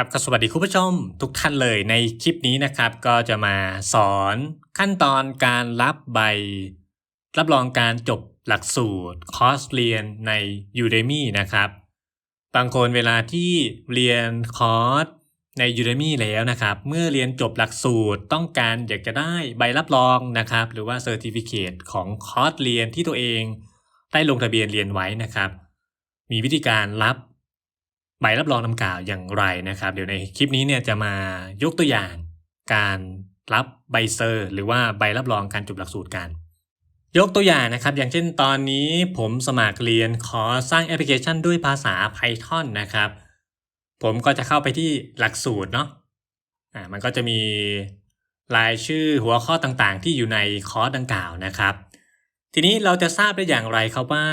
ครับก็สวัสดีคุณผู้ชมทุกท่านเลยในคลิปนี้นะครับ ก็จะมาสอนขั้นตอนการรับใบ รับรองการจบหลักสูตร คอร์สเรียนใน Udemy นะครับ บางคนเวลาที่เรียนคอร์สใน Udemy แล้วนะครับ เมื่อเรียนจบหลักสูตรต้องการอยากจะได้ใบรับรองนะครับ หรือว่า Certificate ของคอร์สเรียนที่ตัวเอง ได้ลงทะเบียนเรียนไว้นะครับ มีวิธีการรับ ใบรับรองดังกล่าวอย่างไรนะครับ เดี๋ยวในคลิปนี้เนี่ยจะมายกตัวอย่างการรับใบเซอร์ หรือว่าใบรับรองการจบหลักสูตรกันยกตัวอย่างนะครับ อย่างเช่นตอนนี้ผมสมัครเรียนคอสสร้างแอปพลิเคชันด้วยภาษา Python นะครับ ผมก็จะเข้าไปที่หลักสูตรเนาะอ่ามันก็จะมีรายชื่อหัวข้อต่างๆ ที่อยู่ในคอร์สดังกล่าวนะครับ ทีนี้เราจะทราบได้อย่างไรครับว่า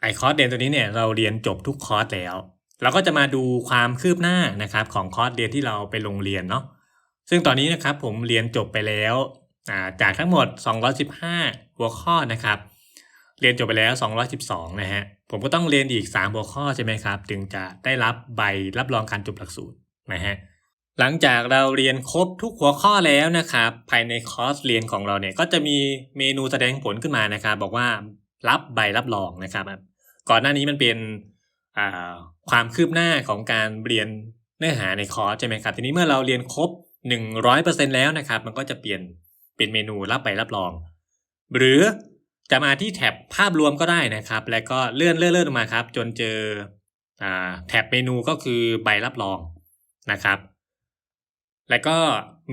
ไอคอร์สเรียนตัวนี้เนี่ยเราเรียนจบทุกคอร์สแล้ว เราก็จะมาดูความคืบหน้านะครับของคอร์สเรียนที่เราไปลงเรียนเนาะซึ่งตอนนี้นะครับผมเรียนจบไปแล้วาจากทั้งหมด 215 หัวข้อนะครับ เรียนจบไปแล้ว 212 นะฮะผมก็ต้องเรียนอีก 3 หัวข้อใช่ไหมครับถึงจะได้รับใบรับรองการจบหลักสูตรนะฮะหลังจากเราเรียนครบทุกหัวข้อแล้วนะครับ ภายในคอร์สเรียนของเราเนี่ยก็จะมีเมนูแสดงผลขึ้นมานะครับ บอกว่ารับใบรับรองนะครับ ก่อนหน้านี้มันเป็น ความคืบหน้าของการเรียนเนื้อหาในคอร์สใช่ไหมครับทีนี้เมื่อเราเรียนครบ 100%แล้วนะครับ มันก็จะเปลี่ยนเป็นเมนูรับใบรับรอง หรือจะมาที่แท็บภาพรวมก็ได้นะครับ แล้วก็เลื่อนเลื่อนเลื่อนลงมาครับ จนเจออแท็บเมนูก็คือใบรับรองนะครับ แล้วก็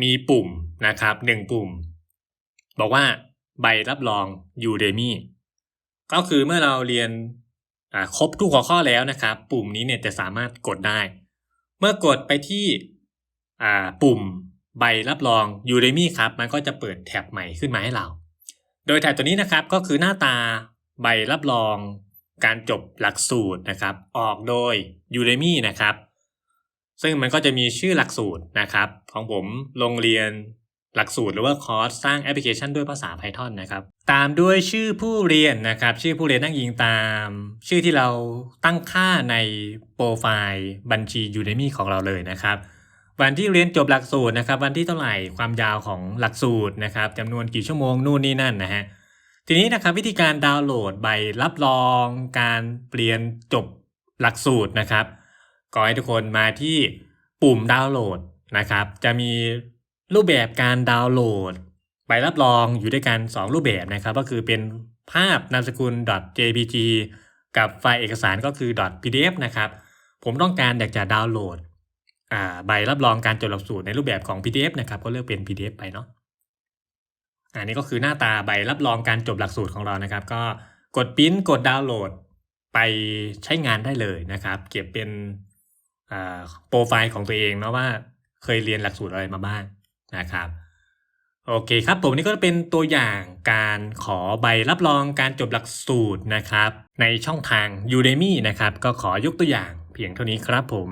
มีปุ่มนะครับหนึ่งปุ่ม บอกว่าใบรับรอง Udemy ก็คือเมื่อเราเรียน ครบทุกหัวข้อแล้วนะครับ ปุ่มนี้เนี่ยจะสามารถกดได้ เมื่อกดไปที่อ่าปุ่มใบรับรอง Udemy ครับ มันก็จะเปิดแท็บใหม่ขึ้นมาให้เรา โดยแท็บตัวนี้นะครับก็คือหน้าตาใบรับรองการจบหลักสูตรนะครับ ออกโดย Udemy นะครับ ซึ่งมันก็จะมีชื่อหลักสูตรนะครับ ของผมโรงเรียน หลักสูตรหรือว่าคอร์สสร้างแอปพลิเคชันด้วยภาษา Python นะครับ ตามด้วยชื่อผู้เรียนนะครับ ชื่อผู้เรียนนั่งยิงตาม ชื่อที่เราตั้งค่าในโปรไฟล์บัญชี Udemy ของเราเลยนะครับ วันที่เรียนจบหลักสูตรนะครับ วันที่เท่าไหร่ความยาวของหลักสูตรนะครับจำนวนกี่ชั่วโมงนู่นนี่นั่นนะฮะทีนี้นะครับวิธีการดาวน์โหลดใบรับรอง การเปลี่ยนจบหลักสูตรนะครับก็ให้ทุกคนมาที่ปุ่มดาวน์โหลดนะครับ จะมี รูปแบบการดาวน์โหลดใบรับรองอยู่ด้วยกัน 2 รูปแบบนะครับ ก็คือเป็นภาพนามสกุล .jpg กับไฟล์เอกสารก็คือ .pdf นะครับ ผมต้องการอยากจะดาวน์โหลดใบรับรองการจดหลักสูตรในรูปแบบของ PDF นะครับก็เลือกเป็น PDF ไปเนาะอันนี้ก็คือหน้าตาใบรับรองการจบหลักสูตรของเรานะครับ ก็กดปริ้นกดดาวน์โหลดไปใช้งานได้เลยนะครับ เก็บเป็นโปรไฟล์ของตัวเองเนาะว่าเคยเรียนหลักสูตรอะไรมาบ้าง นะครับโอเคครับผมนี่ก็เป็นตัวอย่างการขอใบรับรองการจบหลักสูตรนะครับ ในช่องทาง Udemy นะครับ ก็ขอยกตัวอย่างเพียงเท่านี้ครับผม